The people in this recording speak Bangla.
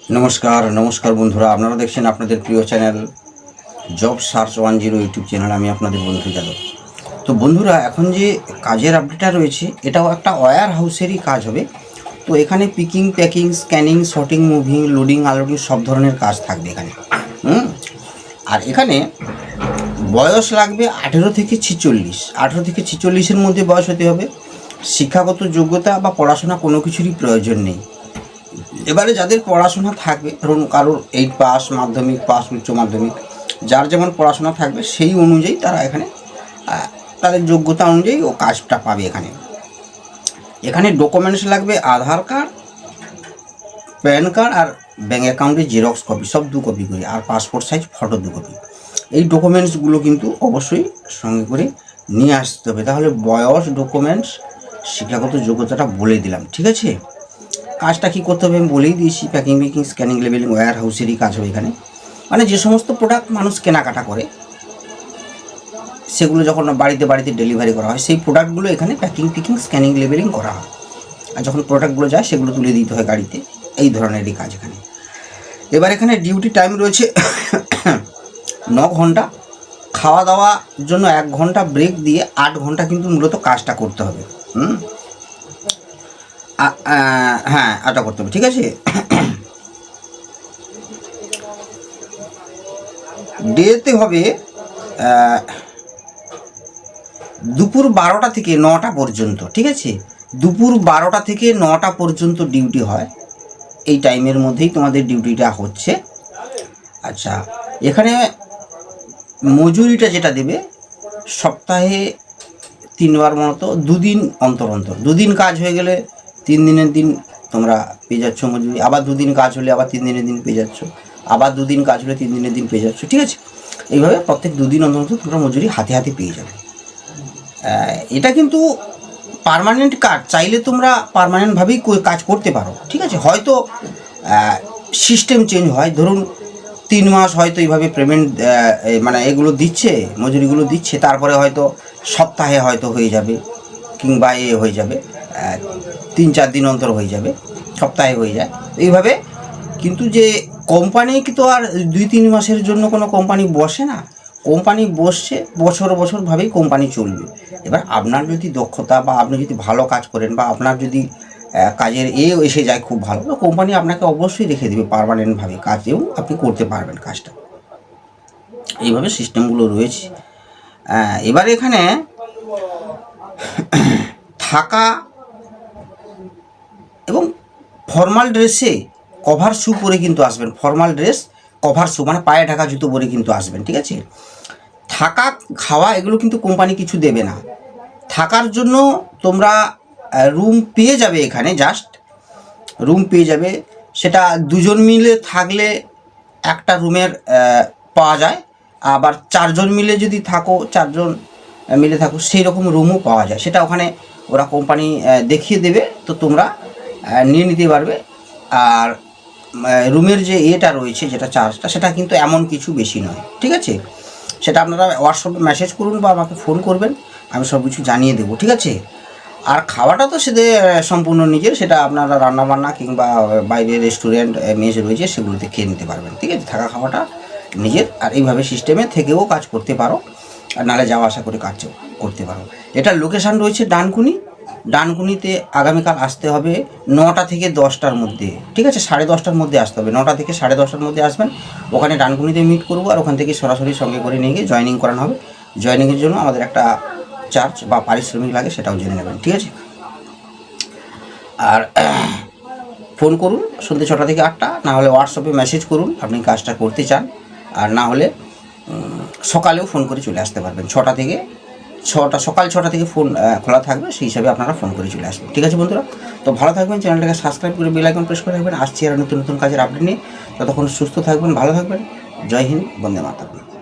নমস্কার নমস্কার বন্ধুরা। আপনারা দেখছেন আপনাদের প্রিয় channel job search one zero YouTube channel. আমি আপনাদের বন্ধু যাদব। তো বন্ধুরা, এখন যে কাজের আপডেটটা রয়েছে, এটাও একটা ওয়্যার হাউসেরই কাজ হবে। তো এখানে picking packing scanning sorting moving loading unloading সব ধরনের কাজ থাকবে এখানে। হুম? আর এখানে বয়স লাগবে আঠেরো থেকে ছিচল্লিশ। আঠেরো থেকে ছিচল্লিশের মধ্যে বয়স হতে হবে। শিক্ষাগত যোগ্যতা বা পড়াশোনা কোনো কিছুরই প্রয়োজন নেই। এবারে যাদের পড়াশোনা থাকবে, ধরুন কারোর এইট পাস মাধ্যমিক পাস উচ্চ মাধ্যমিক, যার যেমন পড়াশোনা থাকবে, সেই অনুযায়ী তারা এখানে তাদের যোগ্যতা অনুযায়ী ও কাজটা পাবে এখানে। এখানে ডকুমেন্টস লাগবে, আধার কার্ড প্যান কার্ড আর ব্যাঙ্ক অ্যাকাউন্টের জেরক্স কপি সব দু কপি করে, আর পাসপোর্ট সাইজ ফটো দু কপি এই ডকুমেন্টসগুলো কিন্তু অবশ্যই সঙ্গে করে নিয়ে আসতে হবে। তাহলে বয়স ডকুমেন্টস শিক্ষাগত যোগ্যতাটা বলে দিলাম, ঠিক আছে? কাজটা কী করতে হবে আমি বলেই দিয়েছি প্যাকিং মেকিং স্ক্যানিং লেভেলিং ওয়্যার হাউসেরই কাজ হবে এখানে। মানে যে সমস্ত প্রোডাক্ট মানুষ কেনাকাটা করে, সেগুলো যখন বাড়িতে বাড়িতে ডেলিভারি করা হয়, সেই প্রোডাক্টগুলো এখানে প্যাকিং পিকিং স্ক্যানিং লেভেলিং করা হয়। আর যখন প্রোডাক্টগুলো যায়, সেগুলো তুলে দিতে হয় গাড়িতে। এই ধরনেরই কাজ এখানে। এবার এখানে ডিউটি টাইম রয়েছে ন ঘণ্টা। খাওয়া দাওয়ার জন্য এক ঘণ্টা ব্রেক দিয়ে আট ঘণ্টা কিন্তু মূলত কাজটা করতে হবে। হুম? হ্যাঁ আটা করতে হবে, ঠিক আছে? ডেতে হবে দুপুর বারোটা থেকে নটা পর্যন্ত, ঠিক আছে? দুপুর বারোটা থেকে নটা পর্যন্ত ডিউটি হয়। এই টাইমের মধ্যেই তোমাদের ডিউটিটা হচ্ছে। আচ্ছা এখানে মজুরিটা যেটা দেবে, সপ্তাহে তিনবার মতো, দুদিন অন্তর অন্তর, দুদিন কাজ হয়ে গেলে তিন দিনের দিন তোমরা পেয়ে যাচ্ছ, মজুরি। আবার দুদিন কাজ হলে আবার তিন দিনের দিন পেয়ে যাচ্ছ। আবার দুদিন কাজ হলে তিন দিনের দিন পেয়ে যাচ্ছ, ঠিক আছে? এইভাবে প্রত্যেক দুদিন অন্তর তোমরা মজুরি হাতে হাতে পেয়ে যাবে। এটা কিন্তু পার্মানেন্ট কাজ, চাইলে তোমরা পার্মানেন্টভাবেই কাজ করতে পারো, ঠিক আছে? হয়তো সিস্টেম চেঞ্জ হয়। ধরুন, তিন মাস হয়তো এইভাবে পেমেন্ট মানে এগুলো দিচ্ছে, মজুরিগুলো দিচ্ছে, তারপরে হয়তো সপ্তাহে হয়তো হয়ে যাবে, কিংবা এ হয়ে যাবে। তিন চার দিন অন্তর হয়ে যাবে, সপ্তাহে হয়ে যায়। এইভাবে কিন্তু যে কোম্পানি তো আর দুই তিন মাসের জন্য কোনো কোম্পানি বসে না কোম্পানি বসছে, বছর বছরভাবেই কোম্পানি চলবে। এবার আপনার যদি দক্ষতা বা আপনি যদি ভালো কাজ করেন বা আপনার যদি কাজের এ এসে যায় খুব ভালো, তো কোম্পানি আপনাকে অবশ্যই রেখে দেবে পারমানেন্টভাবে কাজেও আপনি করতে পারবেন কাজটা। এইভাবে সিস্টেমগুলো রয়েছে। এবার এখানে থাকা এবং ফর্মাল ড্রেসে কভার শু পরে কিন্তু আসবেন। ফর্মাল ড্রেস কভার শু মানে পায়ে ঢাকা জুতো পরে কিন্তু আসবেন, ঠিক আছে? থাকা, খাওয়া এগুলো কিন্তু কোম্পানি কিছু দেবে না। থাকার জন্য তোমরা রুম পেয়ে যাবে এখানে জাস্ট রুম পেয়ে যাবে। সেটা দুজন মিলে থাকলে একটা রুমের পাওয়া যায়। আবার চারজন মিলে যদি থাকো, চারজন মিলে থাকো সেই রকম রুমও পাওয়া যায়। সেটা ওখানে ওরা কোম্পানি দেখিয়ে দেবে। তো তোমরা নিয়ে নিতে পারবে। আর রুমের যে এটা রয়েছে, যেটা চার্জটা, সেটা কিন্তু এমন কিছু বেশি নয়, ঠিক আছে? সেটা আপনারা হোয়াটসঅ্যাপে মেসেজ করুন বা আমাকে ফোন করবেন, আমি সব কিছু জানিয়ে দেবো, ঠিক আছে? আর খাওয়াটা তো সেদের সম্পূর্ণ নিজের, সেটা আপনারা রান্নাবান্না কিংবা বাইরে রেস্টুরেন্ট মেজ রয়েছে, সেগুলোতে খেয়ে নিতে পারবেন, ঠিক আছে? থাকা খাওয়াটা নিজের, আর এইভাবে সিস্টেমে থেকেও কাজ করতে পারো, আর নাহলে যাওয়া আসা করে কাজ করতে পারো। এটা লোকেশান রয়েছে ডানকুনি ডানকুনিতে আগামীকাল আসতে হবে নটা থেকে দশটার মধ্যে। ঠিক আছে? সাড়ে দশটার মধ্যে আসতে হবে। নটা থেকে সাড়ে দশটার মধ্যে আসবেন। ওখানে ডানকুনিতে মিট করব আর ওখান থেকে সরাসরি সঙ্গে করে নিয়ে গিয়ে জয়েনিং করানো হবে। জয়েনিংয়ের জন্য আমাদের একটা চার্জ বা পারিশ্রমিক লাগে সেটাও জেনে নেবেন। ঠিক আছে? আর ফোন করুন, সন্ধ্যে ছটা থেকে আটটা। না হলে হোয়াটসঅ্যাপে মেসেজ করুন, আপনি কাজটা করতে চান। আর না হলে সকালেও ফোন করে চলে আসতে পারবেন। ছটা থেকে ছটা, সকাল ছটা থেকে ফোন খোলা থাকবে, সেই হিসাবে আপনারা ফোন করে চলে আসবেন। ঠিক আছে বন্ধুরা? তো ভালো থাকবেন, চ্যানেলটাকে সাবস্ক্রাইব করে বেল আইকন প্রেস করে রাখবেন। আসছি আর নতুন নতুন কাজের আপডেট নিয়ে। ততক্ষণ সুস্থ থাকবেন, ভালো থাকবেন। জয় হিন্দ, বন্দে মাতারম।